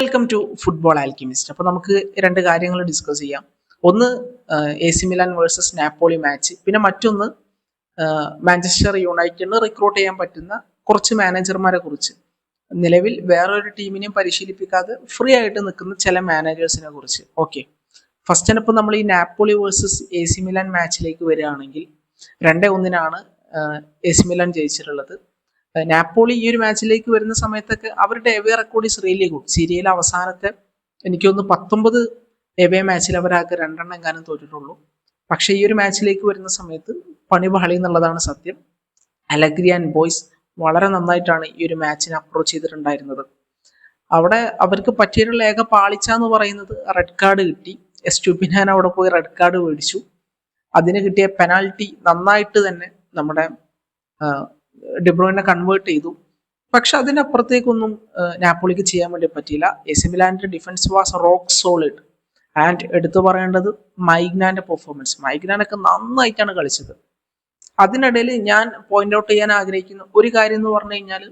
Welcome to football alchemist അപ്പോൾ നമുക്ക് രണ്ട് കാര്യങ്ങൾ ഡിസ്കസ് ചെയ്യാം. ഒന്ന് A C Milan versus Napoli match പിന്നെ മറ്റൊന്ന് മാഞ്ചസ്റ്റർ യുണൈറ്റഡിന് റിക്രൂട്ട് ചെയ്യാൻ പറ്റുന്ന കുറച്ച് മാനേജർമാരെ കുറിച്ച്. നിലവിൽ വേറൊരു ടീമിനെയും പരിശീലിപ്പിക്കാതെ ഫ്രീ ആയിട്ട് നിൽക്കുന്ന ചില മാനേജേഴ്സിനെ കുറിച്ച്. ഓക്കെ ഫസ്റ്റ് ഇപ്പോൾ നമ്മൾ ഈ Napoli versus A C Milan മാച്ചിലേക്ക് വരികയാണെങ്കിൽ രണ്ടേ ഒന്നിനാണ് എ സി മിലാൻ ജയിച്ചിട്ടുള്ളത്. നാപ്പോളി ഈ ഒരു മാച്ചിലേക്ക് വരുന്ന സമയത്തൊക്കെ അവരുടെ എവേ റെക്കോർഡ് റിയലി ഗുഡ് എനിക്ക് അവസാനത്തെ തോന്നുന്നു പത്തൊമ്പത് എവേ മാച്ചിൽ അവരാകെ രണ്ടെണ്ണം എങ്ങാനും തോറ്റിട്ടുള്ളൂ. പക്ഷേ ഈ ഒരു മാച്ചിലേക്ക് വരുന്ന സമയത്ത് പണി ബഹളി എന്നുള്ളതാണ് സത്യം. അലഗ്രി ആൻഡ് ബോയ്സ് വളരെ നന്നായിട്ടാണ് ഈ ഒരു മാച്ചിനെ അപ്രോച്ച് ചെയ്തിട്ടുണ്ടായിരുന്നത്. അവിടെ അവർക്ക് പറ്റിയിട്ടുള്ള ഏക പാളിച്ച എന്ന് പറയുന്നത് റെഡ് കാർഡ് കിട്ടി. എസ് ടുബിനാൻ അവിടെ പോയി റെഡ് കാർഡ് മേടിച്ചു. അതിന് കിട്ടിയ പെനാൽറ്റി നന്നായിട്ട് തന്നെ നമ്മുടെ ഡിബ്രോയിനെ കൺവേർട്ട് ചെയ്തു. പക്ഷെ അതിനപ്പുറത്തേക്കൊന്നും നാപ്പോളിക്ക് ചെയ്യാൻ വേണ്ടി പറ്റിയില്ല. എസിമിലാൻഡിന്റെ defence was rock solid and എടുത്തു പറയേണ്ടത് മൈഗ്നാന്റെ പെർഫോമൻസ് മൈഗ്നാനൊക്കെ നന്നായിട്ടാണ് കളിച്ചത്. അതിനിടയിൽ ഞാൻ പോയിന്റ് ഔട്ട് ചെയ്യാൻ ആഗ്രഹിക്കുന്ന. ഒരു കാര്യം എന്ന് പറഞ്ഞു കഴിഞ്ഞാൽ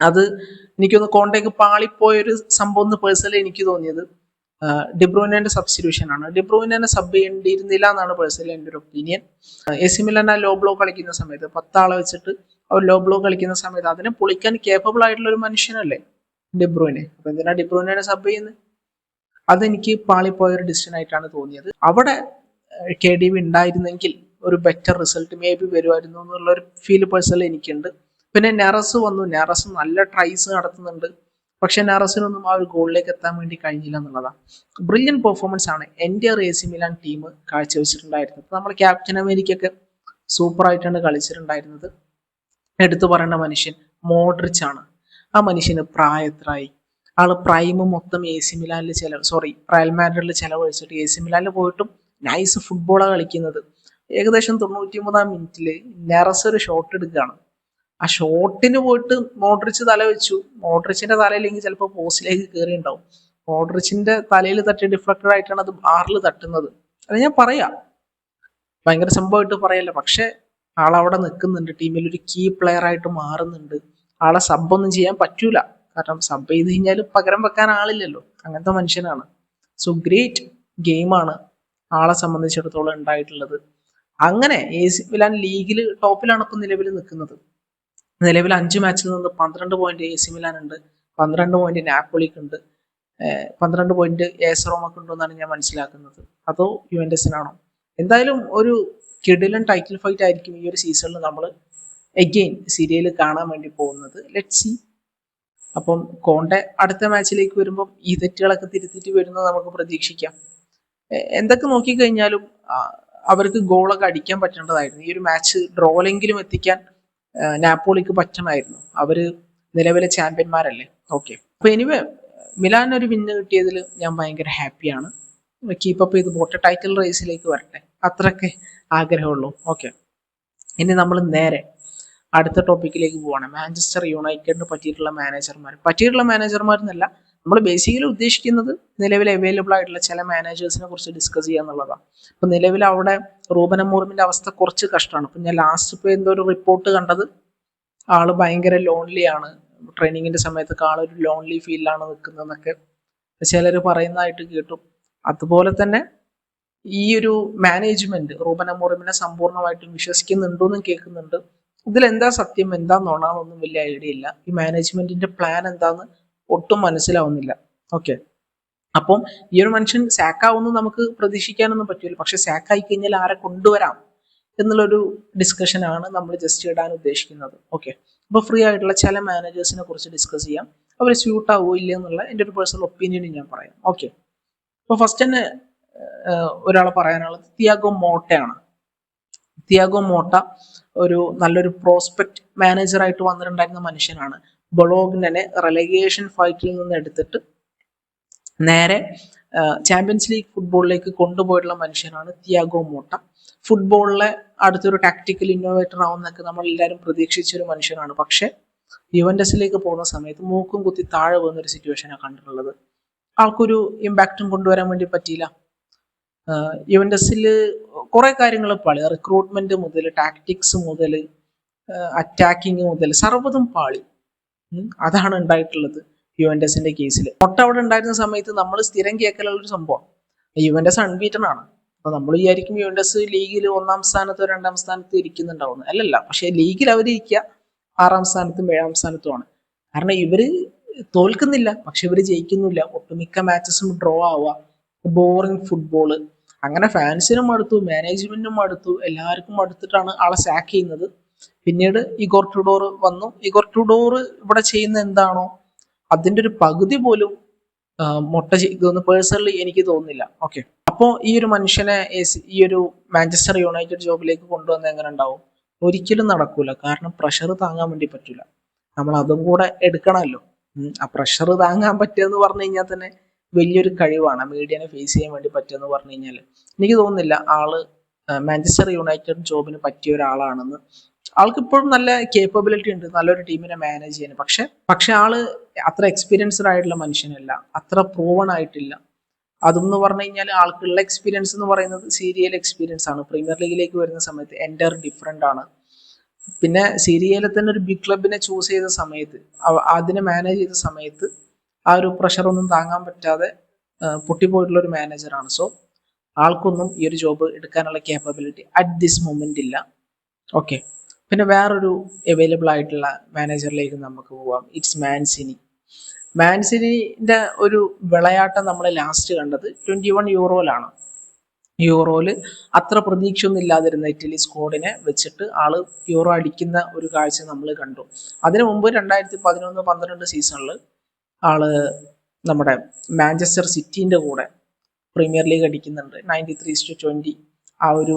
അത് എനിക്കൊന്ന് കോണ്ടേക്ക് പാളിപ്പോയൊരു സംഭവം എന്ന് പേഴ്സണലി എനിക്ക് തോന്നിയത് ഡിബ്രൂനന്റെ സബ്സ്റ്റിറ്റ്യൂഷൻ ആണ്. ഡിബ്രൂനെ സബ് ചെയ്യേണ്ടിയിരുന്നില്ല എന്നാണ് പേഴ്സണലി എന്റെ ഒരു ഒപ്പീനിയൻ എസി മിലൻ ആ ലോ ബ്ലോ കളിക്കുന്ന സമയത്ത് പത്താളെ വെച്ചിട്ട് ലോ ബ്ലോ കളിക്കുന്ന സമയത്ത് അതിനെ പൊളിക്കാൻ കേപ്പബിൾ ആയിട്ടുള്ള ഒരു മനുഷ്യനല്ലേ ഡിബ്രൂനെ അപ്പൊ എന്തിനാ ഡിബ്രൂനെ സബ് ചെയ്യുന്നത് അതെനിക്ക് പാളിപ്പോയ ഒരു ഡിസിഷൻ ആയിട്ടാണ് തോന്നിയത്. അവിടെ കെ ഡി വി ഉണ്ടായിരുന്നെങ്കിൽ ഒരു ബെറ്റർ റിസൾട്ട് മേ ബി വരുമായിരുന്നു എന്നുള്ള ഒരു ഫീൽ പേഴ്സണലി എനിക്കുണ്ട്. പിന്നെ നെറസ് വന്നു. നെറസ് നല്ല ട്രൈസ് നടത്തുന്നുണ്ട്. പക്ഷെ നെറസിനൊന്നും ആ ഒരു ഗോളിലേക്ക് എത്താൻ വേണ്ടി കഴിഞ്ഞില്ല എന്നുള്ളതാണ്. ബ്രില്യൻ പെർഫോമൻസ് ആണ് എന്റെ എ സി മിലാൻ ടീം കാഴ്ചവെച്ചിട്ടുണ്ടായിരുന്നത്. നമ്മുടെ ക്യാപ്റ്റൻ അമേരിക്കൊക്കെ സൂപ്പറായിട്ടാണ് കളിച്ചിട്ടുണ്ടായിരുന്നത്. എടുത്തു പറയുന്ന മനുഷ്യൻ മോഡ്രിച്ച് ആണ്. ആ മനുഷ്യന് പ്രായത്രായി. ആൾ പ്രൈം മൊത്തം എ സി മിലാനിൽ ചില സോറി റയൽ മാഡ്രിഡിൽ ചിലവഴിച്ചിട്ട് എ സി മിലാനിൽ പോയിട്ടും നൈസ് ഫുട്ബോളാണ് കളിക്കുന്നത്. ഏകദേശം തൊണ്ണൂറ്റി മൂന്നാം മിനിറ്റിൽ നെറസ് ഒരു ഷോട്ട് എടുക്കുകയാണ് ആ ഷോട്ടിന് പോയിട്ട് മോഡ്രിച്ച് തല വെച്ചു. മോഡ്രിച്ചിന്റെ തലയിലെങ്കിൽ ചിലപ്പോൾ പോസ്റ്റിലേക്ക് കയറി ഉണ്ടാവും മോഡ്രിച്ചിന്റെ തലയിൽ തട്ടി ഡിഫ്ലക്റ്റഡ് ആയിട്ടാണ് അത് ബാറിൽ തട്ടുന്നത്. അത് ഞാൻ പറയാം. ഭയങ്കര സംഭവമായിട്ട് പറയല്ല. പക്ഷെ ആളവിടെ നിൽക്കുന്നുണ്ട് ടീമിൽ ഒരു കീ പ്ലെയർ ആയിട്ട് മാറുന്നുണ്ട്. ആളെ സബ് ഒന്നും ചെയ്യാൻ പറ്റൂല. കാരണം സബ് ചെയ്ത് കഴിഞ്ഞാൽ പകരം വെക്കാൻ ആളില്ലല്ലോ. അങ്ങനത്തെ മനുഷ്യനാണ്. സോ ഗ്രേറ്റ് ഗെയിമാണ് ആളെ സംബന്ധിച്ചിടത്തോളം ഉണ്ടായിട്ടുള്ളത്. അങ്ങനെ എ സി മിലാൻ ലീഗിൽ ടോപ്പിലാണ് ഇപ്പം നിലവിൽ നിൽക്കുന്നത്. നിലവിൽ അഞ്ച് മാച്ചിൽ നിന്ന് പന്ത്രണ്ട് പോയിന്റ് എ സി മിലാൻ ഉണ്ട്. പന്ത്രണ്ട് പോയിന്റ് നാപ്പോളിക്ക് ഉണ്ട്. പന്ത്രണ്ട് പോയിന്റ് ഏസറോമൊക്കെ ഉണ്ടോ എന്നാണ് ഞാൻ മനസ്സിലാക്കുന്നത്. അതോ യുവൻഡസിനാണോ? എന്തായാലും ഒരു കിഡിലൻ ടൈറ്റിൽ ഫൈറ്റ് ആയിരിക്കും ഈ ഒരു സീസണിൽ നമ്മൾ എഗെയിൻ സീരിയൽ കാണാൻ വേണ്ടി പോകുന്നത്. ലെറ്റ് സി അപ്പം കോണ്ടെ അടുത്ത മാച്ചിലേക്ക് വരുമ്പോൾ ഈ തെറ്റുകളൊക്കെ തിരുത്തിട്ട് വരുന്നത് നമുക്ക് പ്രതീക്ഷിക്കാം. എന്തൊക്കെ നോക്കിക്കഴിഞ്ഞാലും അവർക്ക് ഗോളൊക്കെ അടിക്കാൻ പറ്റേണ്ടതായിരുന്നു. ഈ ഒരു മാച്ച് ഡ്രോലെങ്കിലും എത്തിക്കാൻ നാപ്പോളിക്ക് പറ്റണമായിരുന്നു. അവർ നിലവിലെ ചാമ്പ്യന്മാരല്ലേ? ഓക്കെ അപ്പൊ എനിവേ മിലാൻ ഒരു വിന്ന് കിട്ടിയതിൽ ഞാൻ ഭയങ്കര ഹാപ്പിയാണ് കീപ്പ് അപ്പ് ചെയ്ത് പോട്ടെ. ടൈറ്റിൽ റേസിലേക്ക് വരട്ടെ. അത്രയൊക്കെ ആഗ്രഹമുള്ളൂ. ഓക്കെ ഇനി നമ്മൾ നേരെ അടുത്ത ടോപ്പിക്കിലേക്ക് പോവാണ്. മാഞ്ചസ്റ്റർ യുണൈറ്റഡിന് പറ്റിയിട്ടുള്ള മാനേജർമാർ പറ്റിയിട്ടുള്ള മാനേജർമാർ എന്നല്ല നമ്മൾ ബേസിക്കലി ഉദ്ദേശിക്കുന്നത് നിലവിൽ അവൈലബിൾ ആയിട്ടുള്ള ചില മാനേജേഴ്സിനെ കുറിച്ച് ഡിസ്കസ് ചെയ്യുക എന്നുള്ളതാണ്. അപ്പൊ നിലവിൽ അവിടെ റൂബൻ മോർമിന്റെ അവസ്ഥ കുറച്ച് കഷ്ടമാണ്. അപ്പൊ ഞാൻ ലാസ്റ്റ് ഇപ്പൊ എന്തോ ഒരു റിപ്പോർട്ട് കണ്ടത് ആൾ ഭയങ്കര ലോൺലി ആണ്. ട്രെയിനിങ്ങിന്റെ സമയത്തൊക്കെ ആളൊരു ലോൺലി ഫീലിലാണ് നിൽക്കുന്നതെന്നൊക്കെ ചിലർ പറയുന്നതായിട്ട് കേട്ടു. അതുപോലെ തന്നെ ഈ ഒരു മാനേജ്മെന്റ് റൂബൻ അമൂറിമിനെ സമ്പൂർണമായിട്ടും വിശ്വസിക്കുന്നുണ്ടോന്നും കേൾക്കുന്നുണ്ട്. ഇതിൽ എന്താ സത്യം എന്താ നോണാന്നൊന്നും വലിയ ഐഡിയ ഇല്ല. ഈ മാനേജ്മെന്റിന്റെ പ്ലാൻ എന്താന്ന് ഒട്ടും മനസ്സിലാവുന്നില്ല. ഓക്കെ അപ്പം ഈ ഒരു മനുഷ്യൻ സാക്കാവുന്ന നമുക്ക് പ്രതീക്ഷിക്കാനൊന്നും പറ്റില്ല പക്ഷെ സാക്കായി കഴിഞ്ഞാൽ ആരെ കൊണ്ടുവരാം എന്നുള്ളൊരു ഡിസ്കഷൻ ആണ് നമ്മൾ ജസ്റ്റ് ഇടാൻ ഉദ്ദേശിക്കുന്നത്. ഓക്കെ അപ്പോൾ ഫ്രീ ആയിട്ടുള്ള ചില മാനേജേഴ്സിനെ കുറിച്ച് ഡിസ്കസ് ചെയ്യാം. അവർ സ്യൂട്ട് ആവുമോ ഇല്ല എന്നുള്ള എന്റെ ഒരു പേഴ്സണൽ ഒപ്പീനിയൻ ഞാൻ പറയാം. ഓക്കെ അപ്പോൾ ഫസ്റ്റ് തന്നെ ഒരാളെ പറയാനുള്ളത്. തിയാഗോ മോട്ടയാണ്. തിയാഗോ മോട്ട ഒരു നല്ലൊരു പ്രോസ്പെക്ട് മാനേജറായിട്ട് വന്നിട്ടുണ്ടായിരുന്ന മനുഷ്യനാണ്. ബൊളോഗ്നെ റെലഗേഷൻ ഫൈറ്റിൽ നിന്ന് എടുത്തിട്ട് നേരെ ചാമ്പ്യൻസ് ലീഗ് ഫുട്ബോളിലേക്ക് കൊണ്ടുപോയിട്ടുള്ള മനുഷ്യനാണ് തിയാഗോ മോട്ട. ഫുട്ബോളിലെ അടുത്തൊരു ടാക്ടിക്കൽ ഇന്നോവേറ്റർ ആവുന്നൊക്കെ നമ്മൾ എല്ലാവരും പ്രതീക്ഷിച്ച ഒരു മനുഷ്യനാണ്. പക്ഷെ യുവൻഡസിലേക്ക് പോകുന്ന സമയത്ത് മൂക്കും കുത്തി താഴെ പോകുന്ന ഒരു സിറ്റുവേഷനാണ് കണ്ടിട്ടുള്ളത്. ആൾക്കൊരു ഇമ്പാക്റ്റും കൊണ്ടുവരാൻ വേണ്ടി പറ്റിയില്ല. യുവൻഡസിൽ കുറേ കാര്യങ്ങൾ പാളി. റിക്രൂട്ട്മെന്റ് മുതൽ ടാക്ടിക്സ് മുതൽ അറ്റാക്കിങ് മുതൽ സർവതും പാളി. അതാണ് ഉണ്ടായിട്ടുള്ളത് യുവൻഡസിന്റെ കേസിൽ മൊട്ട അവിടെ ഉണ്ടായിരുന്ന സമയത്ത് നമ്മൾ സ്ഥിരം കേൾക്കലുള്ള ഒരു സംഭവം യുവൻഡസ് അൺബീറ്റൺ ആണ്. അപ്പൊ നമ്മൾ വിചാരിക്കും യുവൻഡസ് ലീഗിൽ ഒന്നാം സ്ഥാനത്തോ രണ്ടാം സ്ഥാനത്തോ ഇരിക്കുന്നുണ്ടാവുന്നു. അല്ലല്ല പക്ഷെ ലീഗിൽ അവർ ഇരിക്കുക ആറാം സ്ഥാനത്തും ഏഴാം സ്ഥാനത്തുമാണ് കാരണം ഇവർ തോൽക്കുന്നില്ല. പക്ഷെ ഇവർ ജയിക്കുന്നില്ല. ഒട്ടുമിക്ക മാച്ചസും ഡ്രോ ആവുക. ബോറിംഗ് ഫുട്ബോൾ അങ്ങനെ ഫാൻസിനും അടുത്തു മാനേജ്മെന്റിനും അടുത്തു എല്ലാവർക്കും അടുത്തിട്ടാണ് ആളെ സാക്ക് ചെയ്യുന്നത്. പിന്നീട് ഇഗോർ ടുഡോർ വന്നു. ഇഗോർ ടുഡോർ ഇവിടെ ചെയ്യുന്ന എന്താണോ അതിന്റെ ഒരു പകുതി പോലും മുട്ട ചെയ്തൊന്ന് പേഴ്സണലി എനിക്ക് തോന്നുന്നില്ല. ഓക്കെ അപ്പോൾ ഈ ഒരു മനുഷ്യനെ ഈ ഒരു മാഞ്ചസ്റ്റർ യുണൈറ്റഡ് ജോബിലേക്ക് കൊണ്ടുവന്ന എങ്ങനെ ഉണ്ടാവും? ഒരിക്കലും നടക്കൂല. കാരണം പ്രഷർ താങ്ങാൻ വേണ്ടി പറ്റൂല. നമ്മൾ അതും കൂടെ എടുക്കണമല്ലോ. ആ പ്രഷർ താങ്ങാൻ പറ്റുക പറഞ്ഞു കഴിഞ്ഞാൽ തന്നെ വലിയൊരു കഴിവാണ് മീഡിയനെ ഫേസ് ചെയ്യാൻ വേണ്ടി പറ്റുമെന്ന് പറഞ്ഞു കഴിഞ്ഞാൽ എനിക്ക് തോന്നുന്നില്ല ആൾ മാഞ്ചസ്റ്റർ യുണൈറ്റഡ് ജോബിന് പറ്റിയ ഒരാളാണെന്ന്. ആൾക്ക് ഇപ്പോഴും നല്ല കേപ്പബിലിറ്റി ഉണ്ട് നല്ലൊരു ടീമിനെ മാനേജ് ചെയ്യാൻ. പക്ഷെ പക്ഷെ ആൾ അത്ര എക്സ്പീരിയൻസ്ഡ് ആയിട്ടുള്ള മനുഷ്യനല്ല അത്ര പ്രൂവൺ ആയിട്ടില്ല. അതെന്ന് പറഞ്ഞു കഴിഞ്ഞാൽ ആൾക്കുള്ള എക്സ്പീരിയൻസ് എന്ന് പറയുന്നത് സീരിയൽ എക്സ്പീരിയൻസ് ആണ്. പ്രീമിയർ ലീഗിലേക്ക് വരുന്ന സമയത്ത് എന്റർ ഡിഫറെന്റ് ആണ്. പിന്നെ സീരിയയിലെ തന്നെ ഒരു ബിഗ് ക്ലബിനെ ചൂസ് ചെയ്ത സമയത്ത് അതിനെ മാനേജ് ചെയ്ത സമയത്ത് ആ ഒരു പ്രഷർ ഒന്നും താങ്ങാൻ പറ്റാതെ പൊട്ടിപ്പോയിട്ടുള്ള ഒരു മാനേജറാണ് സോ ആൾക്കൊന്നും ഈ ഒരു ജോബ് എടുക്കാനുള്ള കേപ്പബിലിറ്റി അറ്റ് ദിസ് മൊമെന്റ് ഇല്ല. ഓക്കെ പിന്നെ വേറൊരു അവൈലബിൾ ആയിട്ടുള്ള മാനേജറിലേക്ക് നമുക്ക് പോവാം. ഇറ്റ്സ് മാൻസിനി മാൻസിനിന്റെ ഒരു വിളയാട്ടം നമ്മൾ ലാസ്റ്റ് കണ്ടത് ട്വന്റി വൺ യൂറോയിലാണ് യൂറോയിൽ അത്ര പ്രതീക്ഷയൊന്നും ഇല്ലാതിരുന്ന ഇറ്റലി സ്കോഡിനെ വെച്ചിട്ട് ആൾ യൂറോ അടിക്കുന്ന ഒരു കാഴ്ച നമ്മൾ കണ്ടു. അതിനു മുമ്പ് രണ്ടായിരത്തി പതിനൊന്ന് പന്ത്രണ്ട് സീസണിൽ ആൾ നമ്മുടെ മാഞ്ചസ്റ്റർ സിറ്റിന്റെ കൂടെ പ്രീമിയർ ലീഗ് അടിക്കുന്നുണ്ട്. നയന്റി ത്രീ ടു ട്വന്റി ആ ഒരു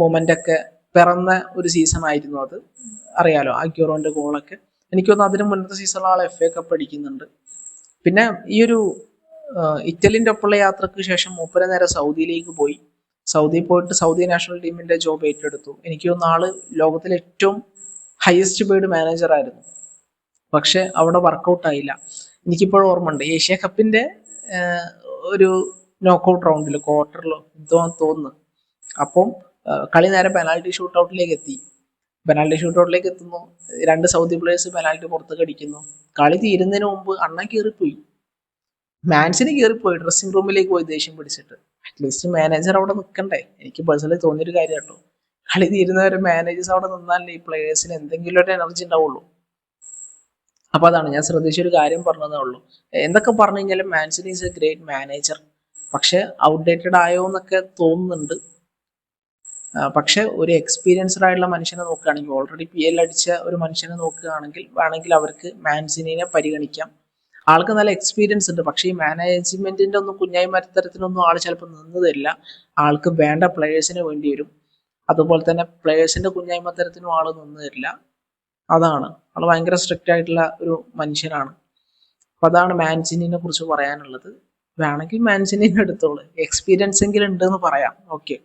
മൊമെന്റ് ഒക്കെ പിറന്ന ഒരു സീസൺ ആയിരുന്നു അത്. അറിയാലോ ആ ക്യൂറോന്റെ ഗോളൊക്കെ എനിക്ക് തോന്നുന്നു അതിന് മുന്നത്തെ സീസണിൽ ആൾ എഫ് എ കപ്പ് അടിക്കുന്നുണ്ട്. പിന്നെ ഈ ഒരു ഇറ്റലിന്റെ ഒപ്പമുള്ള യാത്രയ്ക്ക് ശേഷം മൂപ്പര നേരെ സൗദിയിലേക്ക് പോയി. സൗദി പോയിട്ട് സൗദി നാഷണൽ ടീമിന്റെ ജോബ് ഏറ്റെടുത്തു. എനിക്ക് തോന്നുന്നു ആൾ ലോകത്തിലെ ഏറ്റവും ഹയസ്റ്റ് പെയ്ഡ് മാനേജർ ആയിരുന്നു. പക്ഷെ അവിടെ വർക്കൗട്ട് ആയില്ല. എനിക്കിപ്പോഴും ഓർമ്മയുണ്ട്. ഏഷ്യ കപ്പിന്റെ ഒരു നോക്കൗട്ട് റൗണ്ടിൽ ക്വാർട്ടറിലോ തോന്നുന്നു. അപ്പം കളി നേരെ പെനാൽറ്റി ഷൂട്ട് ഔട്ടിലേക്ക് എത്തി പെനാൽറ്റി ഷൂട്ട് ഔട്ടിലേക്ക് എത്തുന്നു രണ്ട് സൗദി പ്ലേയേഴ്സ് പെനാൽറ്റി പുറത്തേക്ക് അടിക്കുന്നു. കളി തീരുന്നതിന് മുമ്പ് അണ്ണ കയറിപ്പോയി മാൻസിന് കയറിപ്പോയി ഡ്രസ്സിംഗ് റൂമിലേക്ക് പോയി ദേഷ്യം പിടിച്ചിട്ട്. അറ്റ്ലീസ്റ്റ് മാനേജർ അവിടെ നിൽക്കണ്ടേ എനിക്ക് പേഴ്സണലി തോന്നിയൊരു കാര്യം കേട്ടോ. കളി തീരുന്നവരെ മാനേജേഴ്സ് അവിടെ നിന്നാലേ ഈ പ്ലേയേഴ്സിന് എന്തെങ്കിലും ഒരു എനർജി ഉണ്ടാവുള്ളൂ. അപ്പൊ അതാണ് ഞാൻ ശ്രദ്ധിച്ചൊരു കാര്യം പറഞ്ഞതേ ഉള്ളൂ. എന്തൊക്കെ പറഞ്ഞു കഴിഞ്ഞാലും Mancini is a great manager പക്ഷെ ഔട്ട്ഡേറ്റഡ് ആയോ എന്നൊക്കെ തോന്നുന്നുണ്ട്. പക്ഷെ ഒരു എക്സ്പീരിയൻസ്ഡ് ആയിട്ടുള്ള മനുഷ്യനെ നോക്കുകയാണെങ്കിൽ ഓൾറെഡി പി എൽ അടിച്ച ഒരു മനുഷ്യനെ നോക്കുകയാണെങ്കിൽ വേണമെങ്കിൽ അവർക്ക് മാൻസിനെ പരിഗണിക്കാം. ആൾക്ക് നല്ല എക്സ്പീരിയൻസ് ഉണ്ട്. പക്ഷേ ഈ മാനേജ്മെന്റിന്റെ ഒന്നും കുഞ്ഞായി മരത്തരത്തിനൊന്നും ആൾ ചിലപ്പോൾ നിന്ന് തരില്ല ആൾക്ക് വേണ്ട പ്ലേയേഴ്സിന് വേണ്ടി വരും. അതുപോലെ തന്നെ പ്ലേയേഴ്സിന്റെ കുഞ്ഞായ്മ തരത്തിനും ആൾ നിന്ന് തരില്ല അതാണ്. ആൾ ഭയങ്കര സ്ട്രിക്റ്റ് ആയിട്ടുള്ള ഒരു മനുഷ്യനാണ്. അപ്പൊ അതാണ് മാൻസിനെ കുറിച്ച് പറയാനുള്ളത്. വേണമെങ്കിൽ മാൻസിനെ എടുത്തോളൂ. എക്സ്പീരിയൻസ് എങ്കിലും ഉണ്ടെന്ന് പറയാം. ഓക്കെ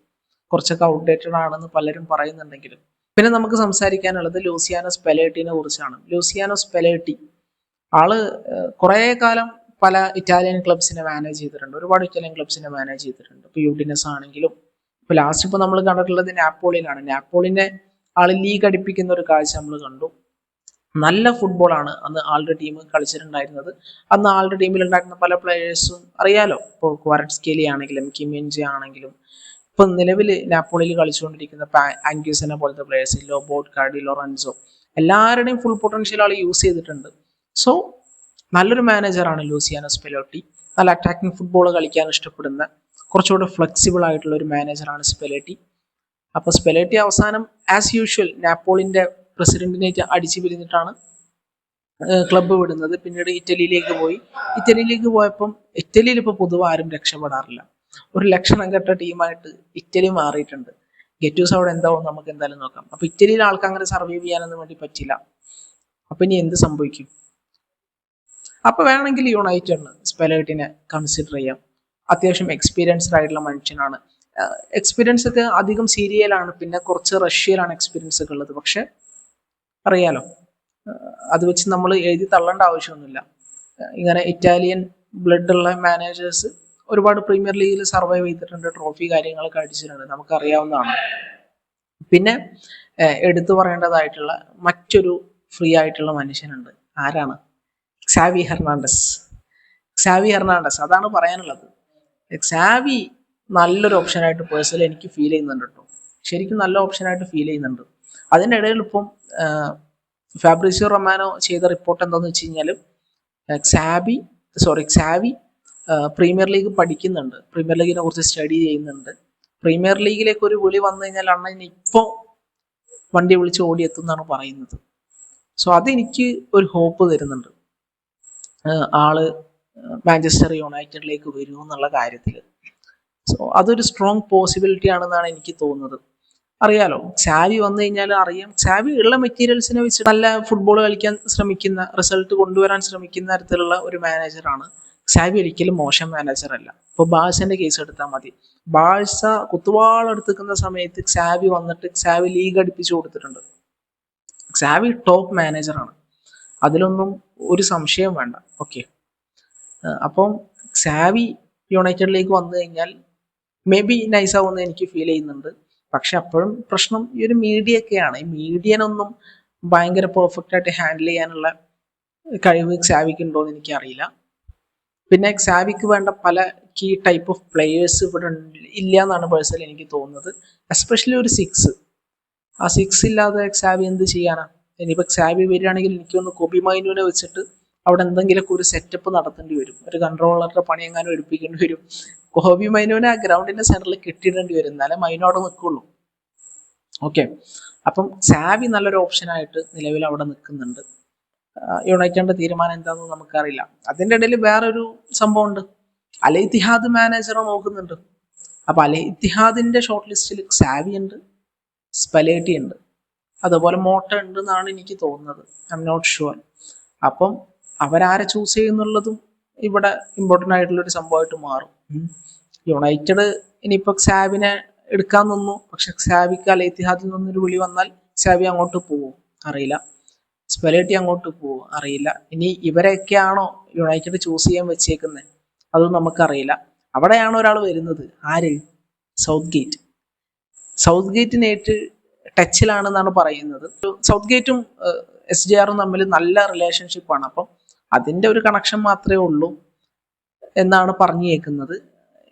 കുറച്ചൊക്കെ ഔട്ട്ഡേറ്റഡ് ആണെന്ന് പലരും പറയുന്നുണ്ടെങ്കിലും. പിന്നെ നമുക്ക് സംസാരിക്കാനുള്ളത് ലൂസിയാനോ പെലേട്ടിനെ കുറിച്ചാണ്. ലൂസിയാനോ പെലേട്ടി ആൾ കുറെ കാലം പല ഇറ്റാലിയൻ ക്ലബ്സിനെ മാനേജ് ചെയ്തിട്ടുണ്ട്. ഒരുപാട് ഇറ്റാലിയൻ ക്ലബ്സിനെ മാനേജ് ചെയ്തിട്ടുണ്ട്. ഇപ്പൊ യുഡിനസ് ആണെങ്കിലും ഇപ്പൊ ലാസ്റ്റ് ഇപ്പൊ നമ്മൾ കണ്ടിട്ടുള്ളത് നാപ്പോളിയിലാണ്. നാപ്പോളിനെ ആൾ ലീഗ് അടിപ്പിക്കുന്ന ഒരു കാഴ്ച നമ്മൾ കണ്ടു. നല്ല ഫുട്ബോളാണ് അന്ന് ആളുടെ ടീം കളിച്ചിട്ടുണ്ടായിരുന്നത്. അന്ന് ആളുടെ ടീമിൽ ഉണ്ടായിരുന്ന പല പ്ലേയേഴ്സും അറിയാലോ. ഇപ്പോൾ ക്വാരറ്റ്സ്കേലി ആണെങ്കിലും കിമിൻജി ആണെങ്കിലും. ഇപ്പൊ നിലവിൽ നാപ്പോളിയിൽ കളിച്ചുകൊണ്ടിരിക്കുന്ന ആൻഗ്യൂസിനെ പോലത്തെ players law boat Cardy Lorenzo എല്ലാവരുടെയും ഫുൾ പൊട്ടൻഷ്യൽ ആൾ യൂസ് ചെയ്തിട്ടുണ്ട്. സോ നല്ലൊരു മാനേജറാണ് ലൂസിയാനോ സ്പെലോട്ടി. നല്ല അറ്റാക്കിംഗ് ഫുട്ബോൾ കളിക്കാൻ ഇഷ്ടപ്പെടുന്ന കുറച്ചുകൂടെ ഫ്ലെക്സിബിൾ ആയിട്ടുള്ള ഒരു മാനേജറാണ് സ്പെലേറ്റി അപ്പൊ സ്പെലേറ്റി അവസാനം ആസ് യൂഷ്വൽ നാപ്പോളിന്റെ പ്രസിഡന്റിനേറ്റ് അടിച്ചു പിരിഞ്ഞിട്ടാണ് ക്ലബ്ബ് വിടുന്നത്. പിന്നീട് ഇറ്റലിയിലേക്ക് പോയി. ഇറ്റലിയിലേക്ക് പോയപ്പം ഇറ്റലിയിൽ ഇപ്പൊ പൊതുവെ ആരും രക്ഷപ്പെടാറില്ല. ഒരു ലക്ഷണം കെട്ട ടീമായിട്ട് ഇറ്റലി മാറിയിട്ടുണ്ട്. ഗെറ്റൂസ് അവിടെ എന്താവും നമുക്ക് എന്തായാലും നോക്കാം. അപ്പോൾ ഇറ്റലിയിലെ ആൾക്ക് അങ്ങനെ സർവൈവ് ചെയ്യാനൊന്നും വേണ്ടി പറ്റില്ല അപ്പൊ ഇനി എന്ത് സംഭവിക്കും? അപ്പോൾ വേണമെങ്കിൽ യുണൈറ്റഡിന് സ്പെലേട്ടിനെ കൺസിഡർ ചെയ്യാം. അത്യാവശ്യം എക്സ്പീരിയൻസ്ഡ് ആയിട്ടുള്ള മനുഷ്യനാണ്. എക്സ്പീരിയൻസ് ഒക്കെ അധികം സീരിയലാണ് പിന്നെ കുറച്ച് റഷ്യയിലാണ് എക്സ്പീരിയൻസ് ഒക്കെ ഉള്ളത്. പക്ഷെ അറിയാലോ അത് വെച്ച് നമ്മൾ എഴുതി തള്ളേണ്ട ആവശ്യമൊന്നുമില്ല. ഇങ്ങനെ ഇറ്റാലിയൻ ബ്ലഡ് ഉള്ള മാനേജേഴ്സ് ഒരുപാട് പ്രീമിയർ ലീഗിൽ സർവൈവ് ചെയ്തിട്ടുണ്ട് ട്രോഫി കാര്യങ്ങളൊക്കെ അടിച്ചിട്ടുണ്ട്. നമുക്കറിയാവുന്നതാണ്. പിന്നെ എടുത്തു പറയേണ്ടതായിട്ടുള്ള മറ്റൊരു ഫ്രീ ആയിട്ടുള്ള മനുഷ്യനുണ്ട്. ആരാണ്? ക്സാവി ഹെർണാണ്ടസ് ക്സാവി ഹെർണാണ്ടസ് അതാണ് പറയാനുള്ളത്. ക്സാവി നല്ലൊരു ഓപ്ഷൻ ആയിട്ട് പേഴ്സണലി എനിക്ക് ഫീൽ ചെയ്യുന്നുണ്ട് കേട്ടോ ശരിക്കും നല്ല ഓപ്ഷൻ ആയിട്ട് ഫീൽ ചെയ്യുന്നുണ്ട്. അതിന്റെ ഇടയിൽ ഇപ്പം ഫാബ്രിസിയോ റൊമാനോ ചെയ്ത റിപ്പോർട്ട് എന്താണെന്ന് വെച്ച് കഴിഞ്ഞാൽ Xabi sorry Xavi Premier League പഠിക്കുന്നുണ്ട്. പ്രീമിയർ ലീഗിനെ കുറിച്ച് സ്റ്റഡി ചെയ്യുന്നുണ്ട്. പ്രീമിയർ ലീഗിലേക്ക് ഒരു വിളി വന്നു കഴിഞ്ഞാൽ അണ്ണൻ ഇപ്പോൾ വണ്ടി വിളിച്ച് ഓടിയെത്തും എന്നാണ് പറയുന്നത്. സോ അതെനിക്ക് ഒരു ഹോപ്പ് തരുന്നുണ്ട്. ആൾ മാഞ്ചസ്റ്റർ യുണൈറ്റഡിലേക്ക് വരും എന്നുള്ള കാര്യത്തിൽ സോ അതൊരു സ്ട്രോങ് പോസിബിലിറ്റി ആണെന്നാണ് എനിക്ക് തോന്നുന്നത്. അറിയാലോ ചാവി വന്നു കഴിഞ്ഞാൽ അറിയാം ചാവി ഉള്ള മെറ്റീരിയൽസിനെ വെച്ച് നല്ല ഫുട്ബോൾ കളിക്കാൻ ശ്രമിക്കുന്ന റിസൾട്ട് കൊണ്ടുവരാൻ ശ്രമിക്കുന്ന തരത്തിലുള്ള ഒരു മാനേജറാണ് സാവി ഒരിക്കലും മോശം മാനേജർ അല്ല. ഇപ്പൊ ബാഴ്സന്റെ കേസ് എടുത്താൽ മതി. ബാഴ്സ കുത്തുവാളെടുത്തിക്കുന്ന സമയത്ത് സാവി വന്നിട്ട് സാവി ലീഗ് അടുപ്പിച്ചു കൊടുത്തിട്ടുണ്ട്. സാവി ടോപ്പ് മാനേജറാണ് അതിലൊന്നും ഒരു സംശയം വേണ്ട. ഓക്കെ അപ്പം സാവി യുണൈറ്റഡിലേക്ക് വന്നു കഴിഞ്ഞാൽ മേ ബി നൈസ് ആവുമെന്ന് എനിക്ക് ഫീൽ ചെയ്യുന്നുണ്ട്. പക്ഷെ അപ്പോഴും പ്രശ്നം ഈ ഒരു മീഡിയ ഒക്കെയാണ് ഈ മീഡിയനൊന്നും ഭയങ്കര പെർഫെക്റ്റ് ആയിട്ട് ഹാൻഡിൽ ചെയ്യാനുള്ള കഴിവ് സാവിക്കുണ്ടോ എന്ന് എനിക്കറിയില്ല. പിന്നെ സാവിക്ക് വേണ്ട പല കീ ടൈപ്പ് ഓഫ് പ്ലെയേഴ്സ് ഇവിടെ ഇല്ല എന്നാണ് പേഴ്സണലി എനിക്ക് തോന്നുന്നത്. എസ്പെഷ്യലി ഒരു സിക്സ് ആ സിക്സ് ഇല്ലാതെ സാവി എന്ത് ചെയ്യാനാണ് ഇനിയിപ്പോ സാവി വരികയാണെങ്കിൽ എനിക്കൊന്ന് കോബി മൈനുവിനെ വെച്ചിട്ട് അവിടെ എന്തെങ്കിലുമൊക്കെ ഒരു സെറ്റപ്പ് നടത്തേണ്ടി വരും. ഒരു കൺട്രോളറുടെ പണി എങ്ങാനും എടുപ്പിക്കേണ്ടി വരും. കോബി മൈനോനെ ആ ഗ്രൗണ്ടിന്റെ സെന്ററിൽ കെട്ടിയിടേണ്ടി വരും. എന്നാലേ മൈനു അവിടെ നിൽക്കുള്ളൂ ഓക്കെ അപ്പം സാവി നല്ലൊരു ഓപ്ഷനായിട്ട് നിലവിൽ അവിടെ നിൽക്കുന്നുണ്ട് യുണൈറ്റഡിന്റെ തീരുമാനം എന്താണെന്ന് നമുക്കറിയില്ല. അതിന്റെ ഇടയിൽ വേറൊരു സംഭവം ഉണ്ട് അല ഇത്തിഹാദ് മാനേജറെ നോക്കുന്നുണ്ട്. അപ്പൊ അല ഇത്തിഹാദിന്റെ ഷോർട്ട് ലിസ്റ്റിൽ സാവി ഉണ്ട് സ്പലേറ്റി ഉണ്ട്. അതുപോലെ മോട്ട ഉണ്ട് എന്നാണ് എനിക്ക് തോന്നുന്നത്. ഐ എം നോട്ട് ഷുവർ അപ്പം അവരാരെ ചൂസ് ചെയ്യുന്നുള്ളതും ഇവിടെ ഇമ്പോർട്ടന്റ് ആയിട്ടുള്ള ഒരു സംഭവമായിട്ട് മാറും. യുണൈറ്റഡ് ഇനിയിപ്പോ സാവിനെ എടുക്കാൻ നിന്നു. പക്ഷെ സാബിക്ക് അല്ലെ ഇത്തിഹാദിൽ നിന്നൊരു വിളി വന്നാൽ സാവി അങ്ങോട്ട് പോവും അറിയില്ല. സ്പെലേറ്റി അങ്ങോട്ട് പോവും അറിയില്ല. ഇനി ഇവരെയൊക്കെയാണോ യുണൈറ്റഡ് ചൂസ് ചെയ്യാൻ വെച്ചേക്കുന്നത് അതും നമുക്കറിയില്ല. അവിടെയാണ് ഒരാൾ വരുന്നത്? ആര്? സൗത്ത് ഗേറ്റ് സൗത്ത് ഗേറ്റിനേറ്റ് ടച്ചിലാണെന്നാണ് പറയുന്നത്. സൗത്ത് ഗേറ്റും എസ് ജെ ആറും തമ്മിൽ നല്ല റിലേഷൻഷിപ്പാണ് അപ്പം അതിന്റെ ഒരു കണക്ഷൻ മാത്രമേ ഉള്ളൂ എന്നാണ് പറഞ്ഞു കേൾക്കുന്നത്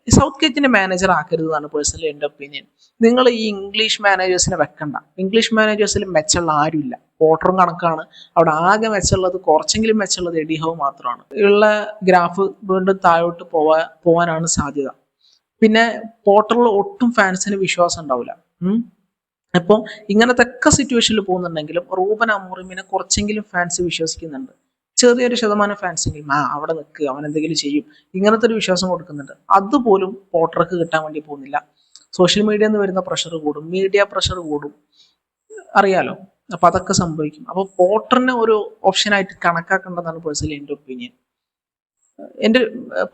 സൗത്ത് ഗേറ്റിന്റെ മാനേജർ ആക്കരുത് എന്നാണ് പേഴ്സണലി എന്റെ ഒപ്പീനിയൻ നിങ്ങൾ ഈ ഇംഗ്ലീഷ് മാനേജേഴ്സിനെ വെക്കണ്ട. ഇംഗ്ലീഷ് മാനേജേഴ്സിൽ മെച്ചമുള്ള ആരുമില്ല. ക്വാർട്ടറും കണക്കാണ്. അവിടെ ആകെ മെച്ചമുള്ളത് കുറച്ചെങ്കിലും മെച്ചമുള്ളത് എഡിഹവ് മാത്രമാണ്. ഉള്ള ഗ്രാഫ് വീണ്ടും താഴോട്ട് പോവാ പോവാനാണ് സാധ്യത. പിന്നെ പോർട്ടറിൽ ഒട്ടും ഫാൻസിന് വിശ്വാസം ഉണ്ടാവില്ല. അപ്പോൾ ഇങ്ങനത്തെ ഒക്കെ സിറ്റുവേഷനിൽ പോകുന്നുണ്ടെങ്കിലും റൂബൻ അമോറിമിനെ കുറച്ചെങ്കിലും ഫാൻസ് വിശ്വസിക്കുന്നുണ്ട്. ചെറിയൊരു ശതമാനം ഫാൻസെങ്കിലും ആ അവിടെ നിൽക്കുക അവൻ എന്തെങ്കിലും ചെയ്യും. ഇങ്ങനത്തെ ഒരു വിശ്വാസം കൊടുക്കുന്നുണ്ട്. അതുപോലും പോട്ടർക്ക് കിട്ടാൻ വേണ്ടി പോകുന്നില്ല. സോഷ്യൽ മീഡിയ എന്ന് വരുന്ന പ്രഷർ കൂടും. മീഡിയ പ്രഷർ കൂടും. അറിയാലോ? അപ്പൊ അതൊക്കെ സംഭവിക്കും. അപ്പൊ പോട്ടറിനെ ഒരു ഓപ്ഷനായിട്ട് കണക്കാക്കേണ്ടതാണ് പേഴ്സണലി എന്റെ ഒപ്പീനിയൻ എന്റെ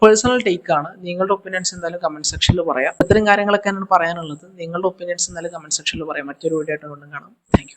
പേഴ്സണൽ ടേക്ക് ആണ്. നിങ്ങളുടെ ഒപ്പീനിയൻസ് എന്തായാലും കമന്റ് സെക്ഷനിൽ പറയാം. ഇത്തരം എന്നോട് പറയാനുള്ളത് നിങ്ങളുടെ ഒപ്പീനിയൻസ് എന്തായാലും കമന്റ് സെക്ഷനിൽ പറയാം. മറ്റൊരു വീഡിയോ ആയിട്ട് കാണാം. താങ്ക്